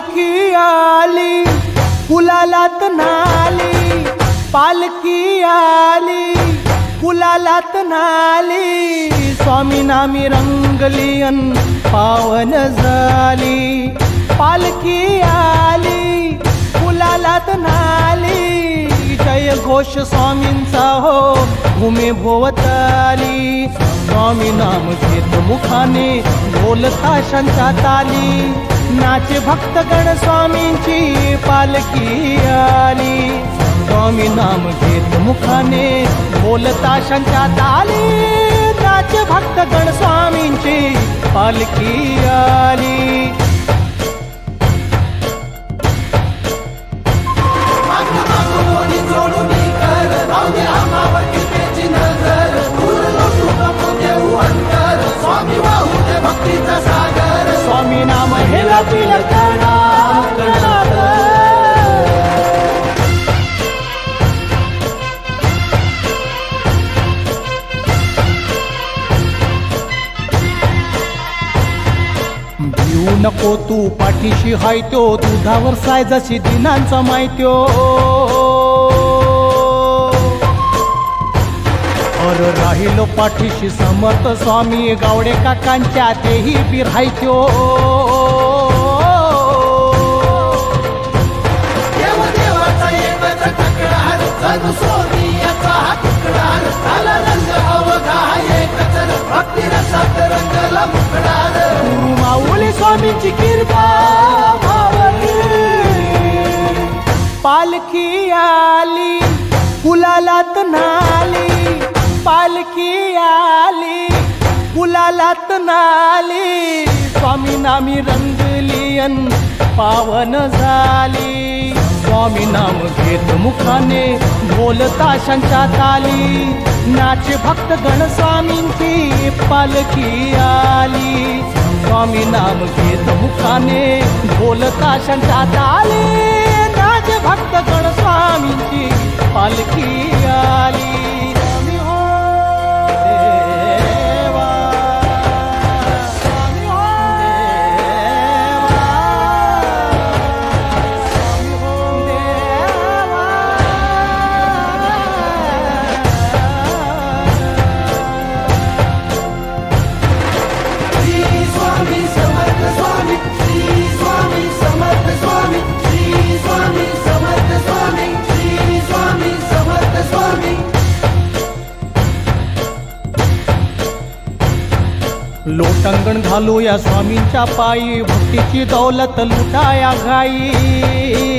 आली कुलालात नाली पालखी आली कुलालात नाली स्वामी नामी रंगली अन पावन झाली. पालखी आली कुलालात नाली जय घोष स्वामींचा हो भूमी भोवताली स्वामी नाम घेत मुखाने बोलता शंका ताली. नाचे भक्तगण स्वामींची पालखी आली. स्वामी नाम घेत मुखाने बोलता शंका ताली. नाचे भक्तगण स्वामींची पालखी आली. नाम भिऊ नको तू पाठीशी हाय त्यो दुधावर सायजाशी दिनांचा माहित्यो अर राहिलो पाठीशी समर्थ स्वामी गावडे काकांच्या तेही बी पालखी आली कुलालात नाली पालखी आली कुलालात नाली स्वामी नामी रंगली अन पावन झाली. स्वामी नाम घेत मुखाने बोलता शंकात आली भक्त गण स्वामींची पालखी आली. स्वामी नाम घेत मुखाने बोलता शंकात ताली. नाचे भक्त गण स्वामींची लोटंगण घालू या स्वामींच्या पायी भक्तीची दौलत लुटाया घाई.